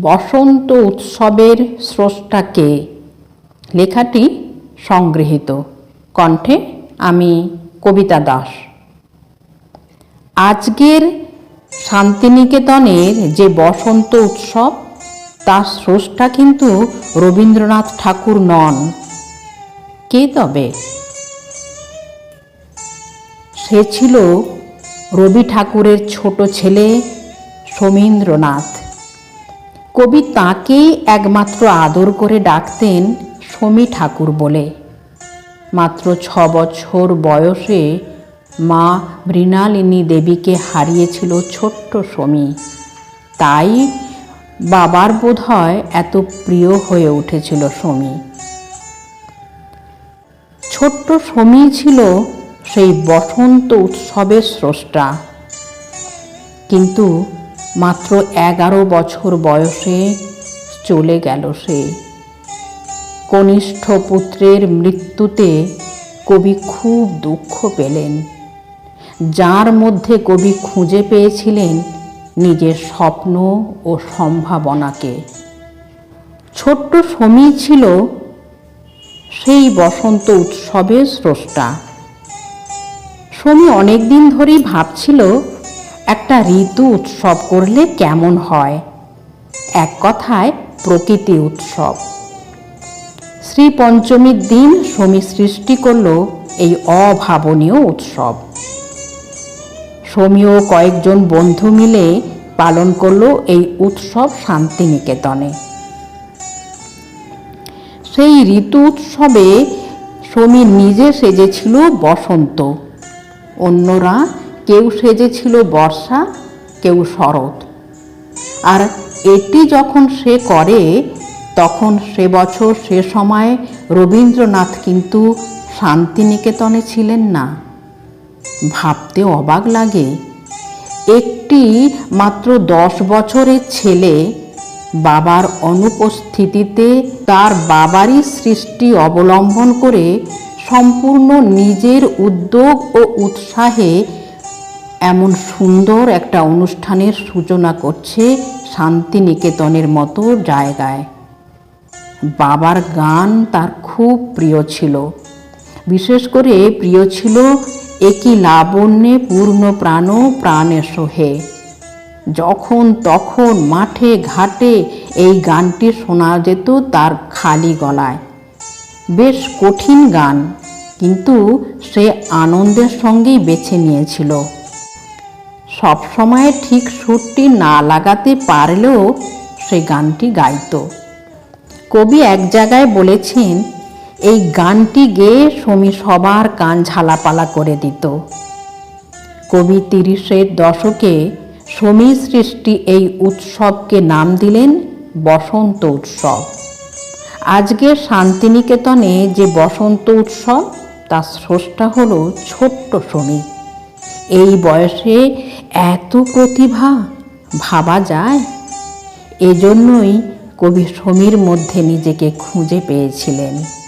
বসন্ত উৎসবের স্রষ্টাকে লেখাটি সংগৃহীত। কণ্ঠে আমি কবিতা দাস। আজকের শান্তিনিকেতনের যে বসন্ত উৎসব, তার স্রষ্টা কিন্তু রবীন্দ্রনাথ ঠাকুর নন। কে তবে? সে ছিল রবি ঠাকুরের ছোট ছেলে সমীন্দ্রনাথ। কবি তাকেই একমাত্র আদর করে ডাকতেন সমী ঠাকুর বলে। মাত্র ছ বছর বয়সে মা মৃণালিনী দেবীকে হারিয়েছিল ছোট্ট সমী। তাই বাবার বোধ হয় এত প্রিয় হয়ে উঠেছিল সমী। ছোট্ট সমী ছিল সেই বসন্ত উৎসবের স্রষ্টা। কিন্তু মাত্র এগারো বছর বয়সে চলে গেল সে। কনিষ্ঠ পুত্রের মৃত্যুতে কবি খুব দুঃখ পেলেন। যার মধ্যে কবি খুঁজে পেয়েছিলেন নিজের স্বপ্ন ও সম্ভাবনাকে। ছোট্ট সমী ছিল সেই বসন্ত উৎসবের স্রষ্টা। সমী অনেক দিন ধরেই ভাবছিল একটা ঋতু উৎসব করলে কেমন হয়? এক কথায়, প্রকৃতি উৎসব। শ্রী পঞ্চমীর দিন সমী সৃষ্টি করল এই অভাবনীয় উৎসব। সমী ও কয়েকজন বন্ধু মিলে পালন করল এই উৎসব শান্তিনিকেতনে। সেই ঋতু উৎসবে সমী নিজে সেজেছিল বসন্ত। অন্যরা কেউ সেজেছিল বর্ষা, কেউ শরৎ। আর এটি যখন সে করে, তখন সে বছর সে সময় রবীন্দ্রনাথ কিন্তু শান্তিনিকেতনে ছিলেন না। ভাবতে অবাক লাগে, একটি মাত্র দশ বছরের ছেলে বাবার অনুপস্থিতিতে তার বাবারই সৃষ্টি অবলম্বন করে সম্পূর্ণ নিজের উদ্যোগ ও উৎসাহে এমন সুন্দর একটা অনুষ্ঠানের সূচনা করছে শান্তিনিকেতনের মতো জায়গায়। বাবার গান তার খুব প্রিয় ছিল। বিশেষ করে প্রিয় ছিল একই লাবণ্যে পূর্ণ প্রাণ প্রাণে সোহে। যখন তখন মাঠে ঘাটে এই গানটি শোনা যেত তার খালি গলায়। বেশ কঠিন গান, কিন্তু সে আনন্দের সঙ্গেই বেছে নিয়েছিল। সবসময় ঠিক সুরটি না লাগাতে পারলেও সে গানটি গাইত। কবি এক জায়গায় বলেছেন, এই গানটি গেয়ে সমী সবার কান ঝালাপালা করে দিত। কবি তিরিশের দশকে সমী সৃষ্টি এই উৎসবকে নাম দিলেন বসন্ত উৎসব। আজকে শান্তিনিকেতনে যে বসন্ত উৎসব, তার স্রষ্টা হল ছোট্ট সমী। এই বয়সে এত প্রতিভা ভাবা যায়? এজন্যই কবি সমীর মধ্যে নিজেকে খুঁজে পেয়েছিলেন।